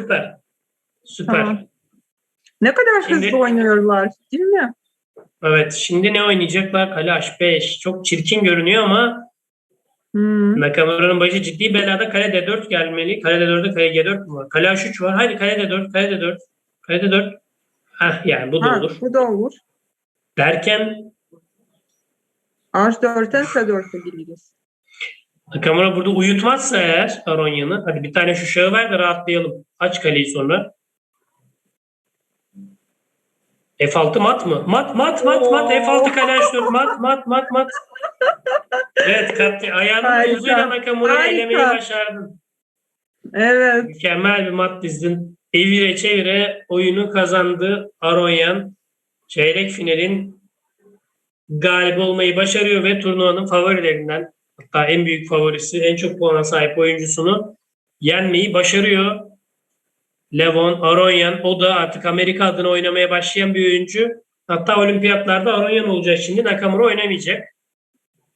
süper. Süper. Tamam. Ne kadar Şimdi- hızlı oynuyorlar değil mi? Evet şimdi ne oynayacaklar? Kale H5. Çok çirkin görünüyor ama Hmm. Nakamura'nın başı ciddi belada kale D4 gelmeli. Kale D4'de kale G4 mü var? Kale H3 var. Haydi kale D4, kale D4. Kale D4. Heh yani bu da Ha, olur. bu da olur. Derken H4'ten S4'e geliriz. Nakamura burada uyutmazsa eğer Aronya'nı. Hadi bir tane şu şahı ver de rahatlayalım. Aç kaleyi sonra. F6 mat mı? Mat mat mat mat. F6 kale H4 mat mat mat mat. Evet Katya ayağının uzuyla Nakamura'yı elemeyi başardın. Evet. Mükemmel bir mat dizdin. Evire çevire oyunu kazandı Aronyan. Çeyrek finalin galibi olmayı başarıyor ve turnuvanın favorilerinden hatta en büyük favorisi, en çok puana sahip oyuncusunu yenmeyi başarıyor. Levon Aronyan o da artık Amerika adına oynamaya başlayan bir oyuncu. Hatta olimpiyatlarda Aronyan olacak şimdi. Nakamura oynamayacak.